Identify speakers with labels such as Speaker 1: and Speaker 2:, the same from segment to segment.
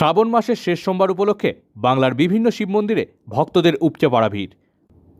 Speaker 1: শ্রাবণ মাসের শেষ সোমবার উপলক্ষে বাংলার বিভিন্ন শিব মন্দিরে ভক্তদের উপচে পড়া ভিড়।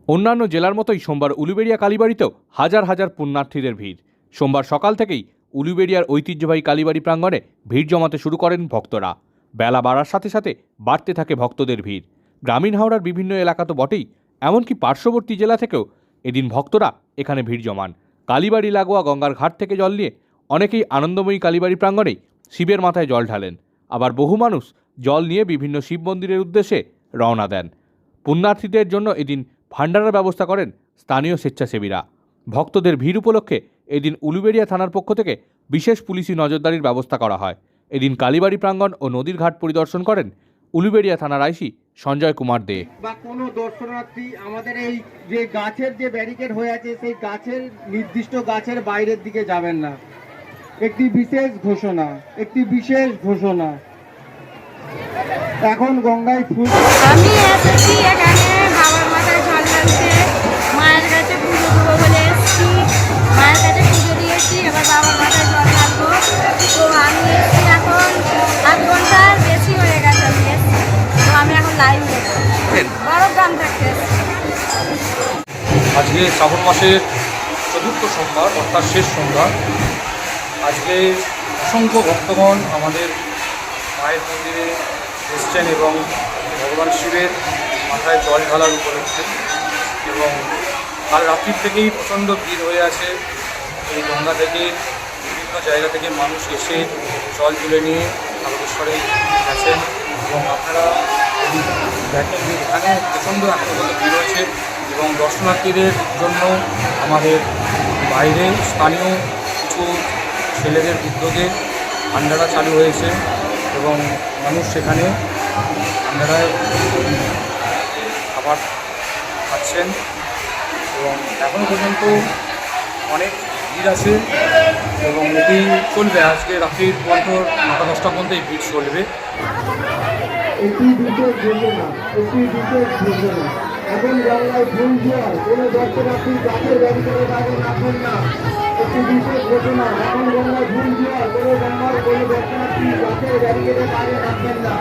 Speaker 1: অন্যান্য জেলার মতোই সোমবার উলুবেড়িয়া কালীবাড়িতেও হাজার হাজার পুণ্যার্থীদের ভিড়। সোমবার সকাল থেকেই উলুবেড়িয়ার ঐতিহ্যবাহী কালীবাড়ি প্রাঙ্গণে ভিড় জমাতে শুরু করেন ভক্তরা। বেলা বাড়ার সাথে সাথে বাড়তে থাকে ভক্তদের ভিড়। গ্রামীণ হাওড়ার বিভিন্ন এলাকা তো বটেই, এমনকি পার্শ্ববর্তী জেলা থেকেও এদিন ভক্তরা এখানে ভিড় জমান। কালীবাড়ি লাগোয়া গঙ্গার ঘাট থেকে জল নিয়ে অনেকেই আনন্দময়ী কালীবাড়ি প্রাঙ্গণেই শিবের মাথায় জল ঢালেন। আবার বহু মানুষ জল নিয়ে বিভিন্ন শিব মন্দিরের উদ্দেশ্যে রওনা দেন। পুণ্যার্থীদের জন্য এদিন ভাণ্ডারার ব্যবস্থা করেন স্থানীয় স্বেচ্ছাসেবীরা। ভক্তদের ভিড় উপলক্ষে এদিন উলুবেড়িয়া থানার পক্ষ থেকে বিশেষ পুলিশি নজরদারির ব্যবস্থা করা হয়। এদিন কালীবাড়ি প্রাঙ্গণ ও নদীর ঘাট পরিদর্শন করেন উলুবেড়িয়া থানার আইসি সঞ্জয় কুমার দে।
Speaker 2: বা কোনো দর্শনার্থী, আমাদের এই যে গাছের যে ব্যারিকেড হয়ে আছে, সেই গাছের নির্দিষ্ট গাছের বাইরের দিকে যাবেন না। একটি বিশেষ ঘোষণা, একটি বিশেষ ঘোষণা। এখন গঙ্গায় ফুল
Speaker 3: আমি এসেছি এখানে বাবার মাথায় জল ঢালতে। মায়ের কাছে পুজো দেবো বলে এসেছি। মায়ের কাছে পুজো দিয়েছি এবার বাবার মাথায় জল ঢালবো। তো আমি এসেছি এখন আধ ঘণ্টার বেশি হয়ে গেছে আমি এসেছি। তো আমি এখন লাইন দেবো বড় গ্রাম থাকতে
Speaker 4: আজকে শ্রাবণ মাসের চতুর্থ সোমবার অর্থাৎ শেষ সোমবার। আজকে অসংখ্য ভক্তগণ আমাদের মায়ের মন্দিরে এসছেন এবং ভগবান শিবের মাথায় জল ঢালার উপলক্ষে এবং কাল রাত্রির থেকেই প্রচণ্ড ভিড় হয়ে আছে। এই গঙ্গা থেকে, বিভিন্ন জায়গা থেকে মানুষ এসে জল তুলে নিয়ে তারকেশ্বরে গেছেন এবং আপনারা দেখেন এখানে প্রচণ্ড এখন ভিড় হয়েছে এবং দর্শনার্থীদের জন্য আমাদের বাইরে স্থানীয় কিছু ছেলেদের উদ্যোগে ভান্ডারা চালু হয়েছে। এবং মানুষ সেখানে ভান্ডারায় খাবার খাচ্ছেন এবং এখনও পর্যন্ত অনেক ভিড় আছে এবং এটি চলবে। আজকে রাত্রির পর্যন্ত নটা, দশটা পর্যন্ত এই ভিড় চলবে।
Speaker 2: এখন গঙ্গায় ফুল জোয়ার কোনো দর্শনার্থী গাছের ব্যারিকেডের বাইরে রাখবেন না বিশেষ ঘোষণা এখন গঙ্গায় ঘুম জোয়ার কোনো গঙ্গার কোনো দর্শনার্থী গাছের ব্যারিকেডের বাইরে থাকবেন না।